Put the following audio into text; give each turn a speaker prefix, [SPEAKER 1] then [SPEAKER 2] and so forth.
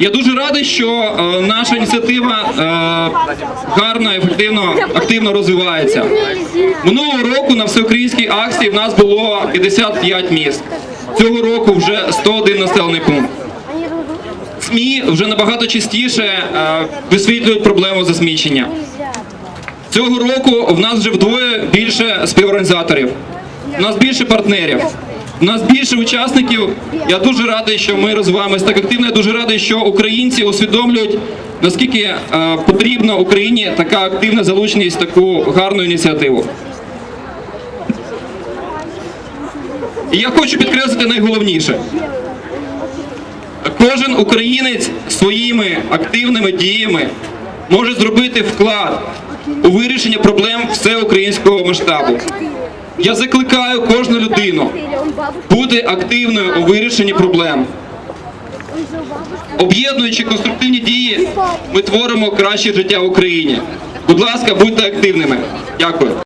[SPEAKER 1] Я дуже радий, що е, наша ініціатива е, гарно, ефективно, активно розвивається. Минулого року на всеукраїнській акції в нас було 55 міст. Цього року вже 101 населений пункт. СМІ вже набагато частіше е, висвітлюють проблему засмічення. Цього року в нас вже вдвоє більше співорганізаторів, у нас більше партнерів, у нас більше учасників. Я дуже радий, що ми розвиваємось так активно. Я дуже радий, що українці усвідомлюють, наскільки е, потрібна Україні така активна залученість таку гарну ініціативу. І я хочу підкреслити найголовніше. Кожен українець своїми активними діями може зробити вклад у вирішення проблем всеукраїнського масштабу. Я закликаю кожну людину бути активною у вирішенні проблем. Об'єднуючи конструктивні дії, ми творимо краще життя в Україні. Будь ласка, будьте активними. Дякую.